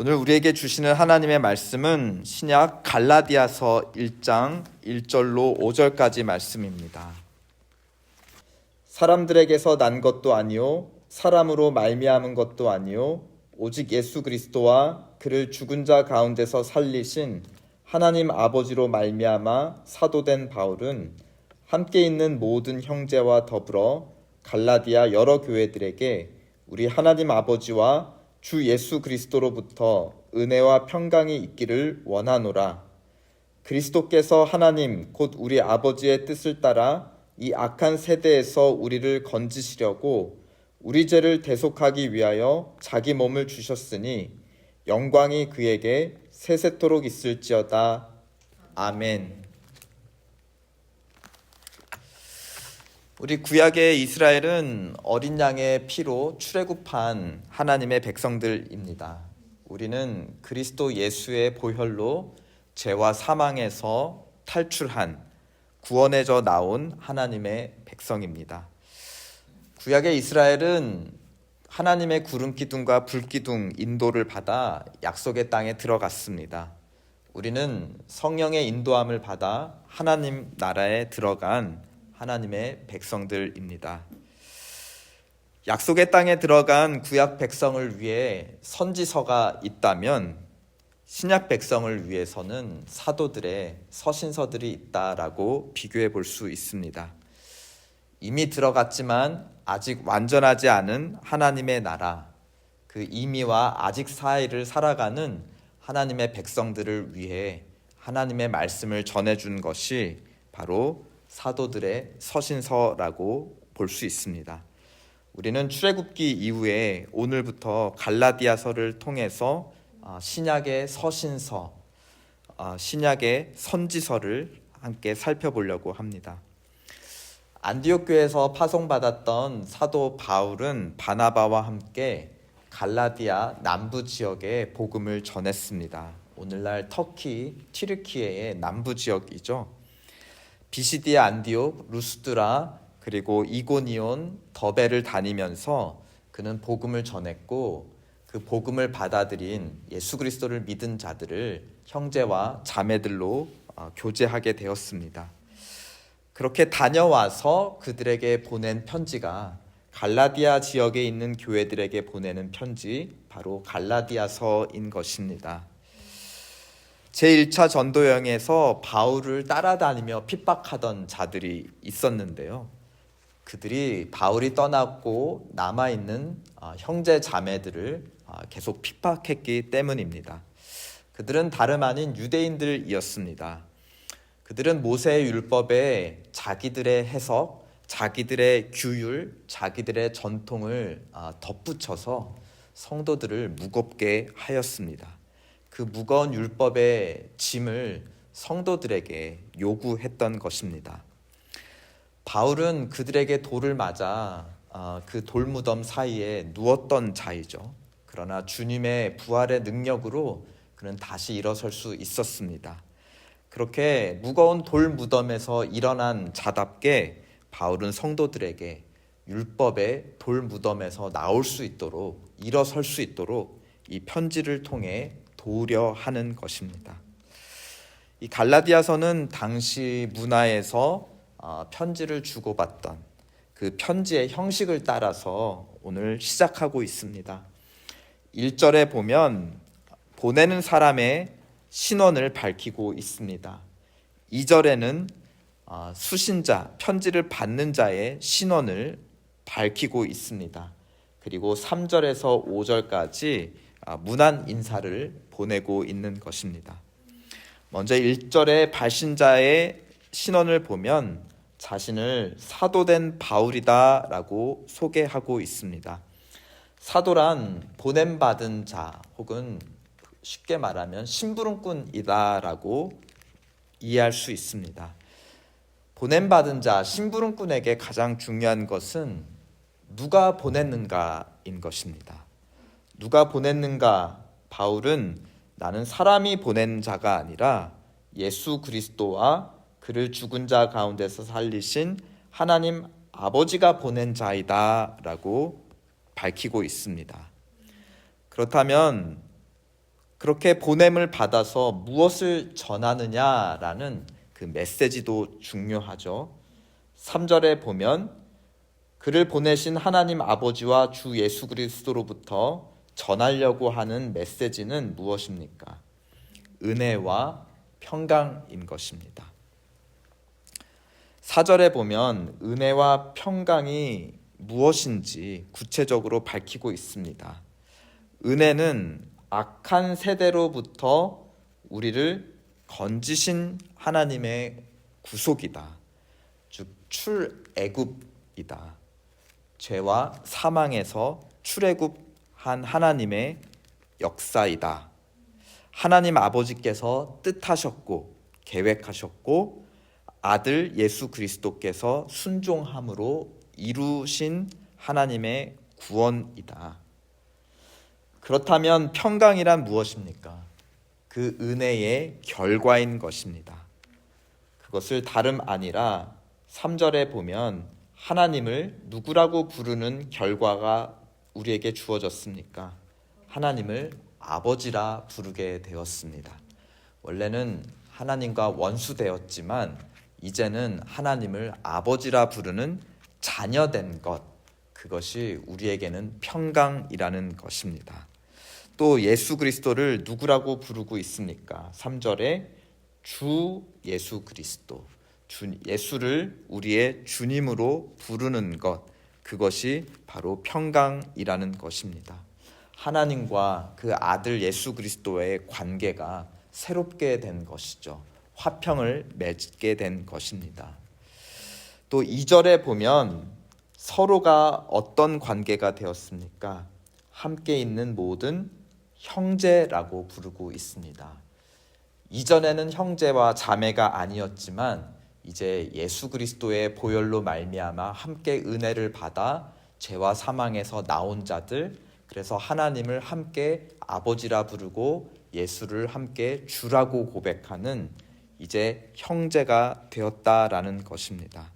오늘 우리에게 주시는 하나님의 말씀은 신약 갈라디아서 1장 1절로 5절까지 말씀입니다. 사람들에게서 난 것도 아니요 사람으로 말미암은 것도 아니요 오직 예수 그리스도와 그를 죽은 자 가운데서 살리신 하나님 아버지로 말미암아 사도된 바울은 함께 있는 모든 형제와 더불어 갈라디아 여러 교회들에게 우리 하나님 아버지와 주 예수 그리스도로부터 은혜와 평강이 있기를 원하노라. 그리스도께서 하나님 곧 우리 아버지의 뜻을 따라 이 악한 세대에서 우리를 건지시려고 우리 죄를 대속하기 위하여 자기 몸을 주셨으니 영광이 그에게 세세토록 있을지어다. 아멘. 우리 구약의 이스라엘은 어린 양의 피로 출애굽한 하나님의 백성들입니다. 우리는 그리스도 예수의 보혈로 죄와 사망에서 탈출한 구원해져 나온 하나님의 백성입니다. 구약의 이스라엘은 하나님의 구름 기둥과 불 기둥 인도를 받아 약속의 땅에 들어갔습니다. 우리는 성령의 인도함을 받아 하나님 나라에 들어간 하나님의 백성들입니다. 약속의 땅에 들어간 구약 백성을 위해 선지서가 있다면 신약 백성을 위해서는 사도들의 서신서들이 있다라고 비교해 볼 수 있습니다. 이미 들어갔지만 아직 완전하지 않은 하나님의 나라, 그 이미와 아직 사이를 살아가는 하나님의 백성들을 위해 하나님의 말씀을 전해준 것이 바로 사도들의 서신서라고 볼 수 있습니다. 우리는 출애굽기 이후에 오늘부터 갈라디아서를 통해서 아, 신약의 서신서, 아, 신약의 선지서를 함께 살펴보려고 합니다. 안디옥 교회에서 파송받았던 사도 바울은 바나바와 함께 갈라디아 남부 지역에 복음을 전했습니다. 오늘날 터키 튀르키예의 남부 지역이죠. 비시디아 안디옥, 루스드라 그리고 이고니온, 더베를 다니면서 그는 복음을 전했고 그 복음을 받아들인 예수 그리스도를 믿은 자들을 형제와 자매들로 어, 교제하게 되었습니다. 그렇게 다녀와서 그들에게 보낸 편지가 갈라디아 지역에 있는 교회들에게 보내는 편지 바로 갈라디아서인 것입니다. 제1차 전도 여행에서 바울을 따라다니며 핍박하던 자들이 있었는데요. 그들이 바울이 떠났고 남아 있는 아, 형제 자매들을 아, 계속 핍박했기 때문입니다. 그들은 다름 아닌 유대인들이었습니다. 그들은 모세의 율법에 자기들의 해석, 자기들의 규율, 자기들의 전통을 아, 덧붙여서 성도들을 무겁게 하였습니다. 그 무거운 율법의 짐을 성도들에게 요구했던 것입니다. 바울은 그들에게 돌을 맞아 아, 그 돌무덤 사이에 누웠던 자이죠. 그러나 주님의 부활의 능력으로 그는 다시 일어설 수 있었습니다. 그렇게 무거운 돌 무덤에서 일어난 자답게 바울은 성도들에게 율법의 돌 무덤에서 나올 수 있도록 일어설 수 있도록 이 편지를 통해 도우려 하는 것입니다. 이 갈라디아서는 당시 문화에서 어, 편지를 주고받던 그 편지의 형식을 따라서 오늘 시작하고 있습니다. 1절에 보면 보내는 사람의 신원을 밝히고 있습니다. 2절에는 어, 수신자, 편지를 받는 자의 신원을 밝히고 있습니다. 그리고 3절에서 5절까지 아, 문안 인사를 보내고 있는 것입니다. 먼저 1절의 발신자의 신원을 보면 자신을 사도된 바울이다라고 소개하고 있습니다. 사도란 보냄받은 자 혹은 쉽게 말하면 심부름꾼이다라고 이해할 수 있습니다. 보냄받은 자, 심부름꾼에게 가장 중요한 것은 누가 보냈는가인 것입니다. 누가 보냈는가? 바울은 나는 사람이 보낸 자가 아니라 예수 그리스도와 그를 죽은 자 가운데서 살리신 하나님 아버지가 보낸 자이다 라고 밝히고 있습니다. 그렇다면 그렇게 보냄을 받아서 무엇을 전하느냐라는 그 메시지도 중요하죠. 3절에 보면 그를 보내신 하나님 아버지와 주 예수 그리스도로부터 전하려고 하는 메시지는 무엇입니까? 은혜와 평강인 것입니다. 4절에 보면 은혜와 평강이 무엇인지 구체적으로 밝히고 있습니다. 은혜는 악한 세대로부터 우리를 건지신 하나님의 구속이다. 즉 출애굽이다. 죄와 사망에서 출애굽 한 하나님의 역사이다. 하나님 아버지께서 뜻하셨고 계획하셨고 아들 예수 그리스도께서 순종함으로 이루신 하나님의 구원이다. 그렇다면 평강이란 무엇입니까? 그 은혜의 결과인 것입니다. 그것을 다름 아니라 3절에 보면 하나님을 누구라고 부르는 결과가 우리에게 주어졌습니까? 하나님을 아버지라 부르게 되었습니다. 원래는 하나님과 원수되었지만 이제는 하나님을 아버지라 부르는 자녀된 것 그것이 우리에게는 평강이라는 것입니다. 또 예수 그리스도를 누구라고 부르고 있습니까? 3절에 주 예수 그리스도 주 예수를 우리의 주님으로 부르는 것 그것이 바로 평강이라는 것입니다. 하나님과 그 아들 예수 그리스도의 관계가 새롭게 된 것이죠. 화평을 맺게 된 것입니다. 또 2절에 보면 서로가 어떤 관계가 되었습니까? 함께 있는 모든 형제라고 부르고 있습니다. 이전에는 형제와 자매가 아니었지만 이제 예수 그리스도의 보혈로 말미암아 함께 은혜를 받아 죄와 사망에서 나온 자들 그래서 하나님을 함께 아버지라 부르고 예수를 함께 주라고 고백하는 이제 형제가 되었다라는 것입니다.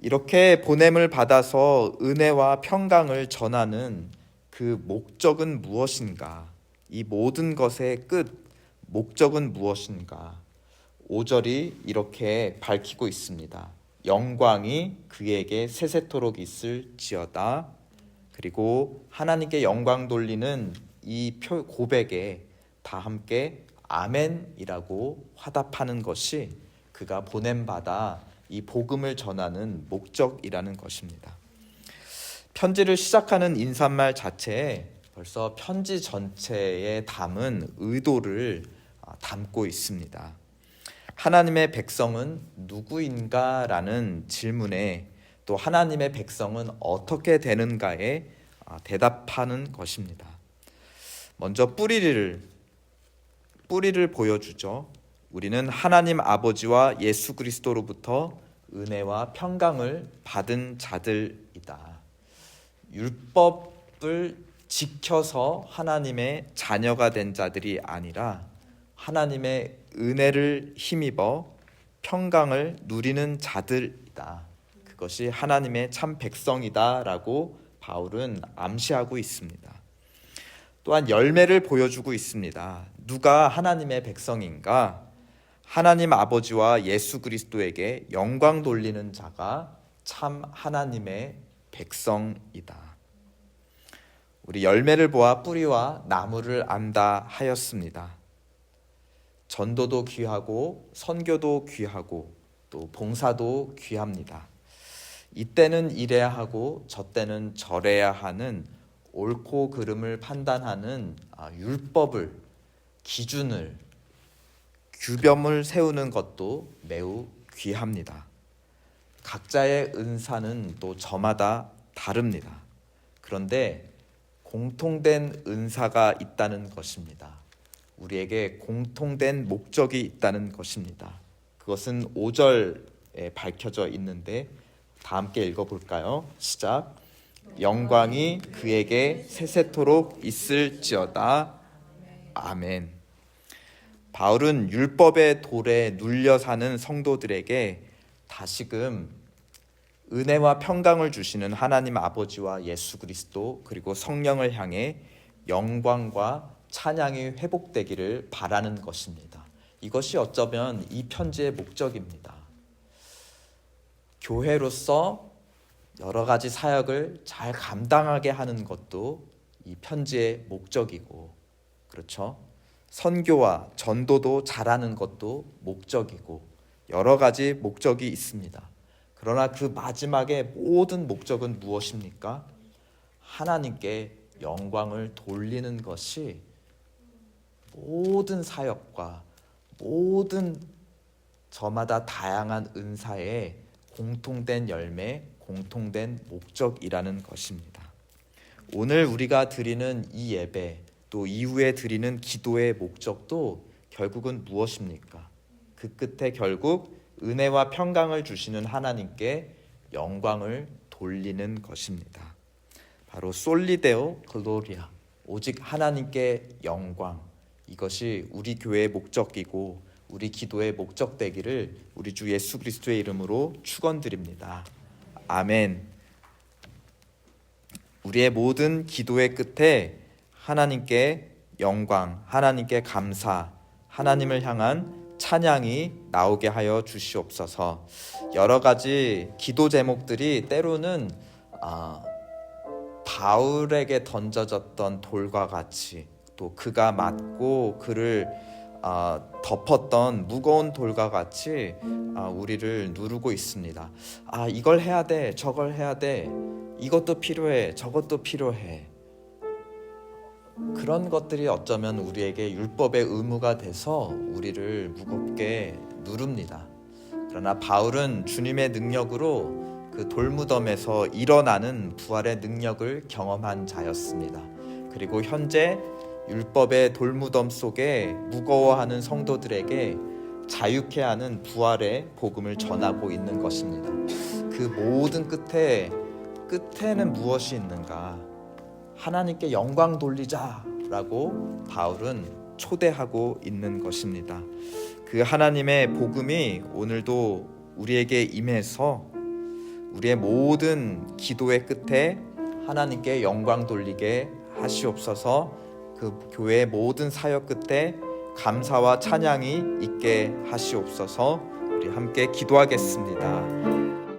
이렇게 보냄을 받아서 은혜와 평강을 전하는 그 목적은 무엇인가? 이 모든 것의 끝, 목적은 무엇인가? 5절이 이렇게 밝히고 있습니다. 영광이 그에게 세세토록 있을지어다. 그리고 하나님께 영광 돌리는 이 고백에 다 함께 아멘이라고 화답하는 것이 그가 보냄받아 이 복음을 전하는 목적이라는 것입니다. 편지를 시작하는 인사말 자체에 벌써 편지 전체에 담은 의도를 아, 담고 있습니다. 하나님의 백성은 누구인가라는 질문에 또 하나님의 백성은 어떻게 되는가에 아, 대답하는 것입니다. 먼저 뿌리를 뿌리를 보여주죠. 우리는 하나님 아버지와 예수 그리스도로부터 은혜와 평강을 받은 자들이다. 율법을 지켜서 하나님의 자녀가 된 자들이 아니라 하나님의 은혜를 힘입어 평강을 누리는 자들이다. 그것이 하나님의 참 백성이다라고 바울은 암시하고 있습니다. 또한 열매를 보여주고 있습니다. 누가 하나님의 백성인가? 하나님 아버지와 예수 그리스도에게 영광 돌리는 자가 참 하나님의 백성이다. 우리 열매를 보아 뿌리와 나무를 안다 하였습니다. 전도도 귀하고 선교도 귀하고 또 봉사도 귀합니다. 이때는 이래야 하고 저때는 저래야 하는 옳고 그름을 판단하는 아, 율법을 기준을 규범을 세우는 것도 매우 귀합니다. 각자의 은사는 또 저마다 다릅니다. 그런데 공통된 은사가 있다는 것입니다. 우리에게 공통된 목적이 있다는 것입니다. 그것은 5절에 밝혀져 있는데 다 함께 읽어볼까요? 시작. 영광이 그에게 세세토록 있을지어다. 아멘. 바울은 율법의 돌에 눌려 사는 성도들에게 다시금 은혜와 평강을 주시는 하나님 아버지와 예수 그리스도 그리고 성령을 향해 영광과 찬양이 회복되기를 바라는 것입니다. 이것이 어쩌면 이 편지의 목적입니다. 교회로서 여러 가지 사역을 잘 감당하게 하는 것도 이 편지의 목적이고, 그렇죠? 선교와 전도도 잘하는 것도 목적이고, 여러 가지 목적이 있습니다. 그러나 그 마지막에 모든 목적은 무엇입니까? 하나님께 영광을 돌리는 것이 모든 사역과 모든 저마다 다양한 은사의 공통된 열매, 공통된 목적이라는 것입니다. 오늘 우리가 드리는 이 예배, 또 이후에 드리는 기도의 목적도 결국은 무엇입니까? 그 끝에 결국 은혜와 평강을 주시는 하나님께 영광을 돌리는 것입니다. 바로 솔리데오 글로리아 오직 하나님께 영광 이것이 우리 교회의 목적이고 우리 기도의 목적 되기를 우리 주 예수 그리스도의 이름으로 축원드립니다. 아멘. 우리의 모든 기도의 끝에 하나님께 영광, 하나님께 감사, 하나님을 향한 찬양이 나오게 하여 주시옵소서. 여러 가지 기도 제목들이 때로는 아, 바울에게 던져졌던 돌과 같이 또 그가 맞고 그를 아, 덮었던 무거운 돌과 같이 아, 우리를 누르고 있습니다. 아 이걸 해야 돼, 저걸 해야 돼, 이것도 필요해, 저것도 필요해. 그런 것들이 어쩌면 우리에게 율법의 의무가 돼서 우리를 무겁게 누릅니다. 그러나 바울은 주님의 능력으로 그 돌무덤에서 일어나는 부활의 능력을 경험한 자였습니다. 그리고 현재 율법의 돌무덤 속에 무거워하는 성도들에게 자유케 하는 부활의 복음을 전하고 있는 것입니다. 그 모든 끝에 끝에는 무엇이 있는가? 하나님께 영광 돌리자라고 바울은 초대하고 있는 것입니다. 그 하나님의 복음이 오늘도 우리에게 임해서 우리의 모든 기도의 끝에 하나님께 영광 돌리게 하시옵소서. 그 교회의 모든 사역 끝에 감사와 찬양이 있게 하시옵소서. 우리 함께 기도하겠습니다.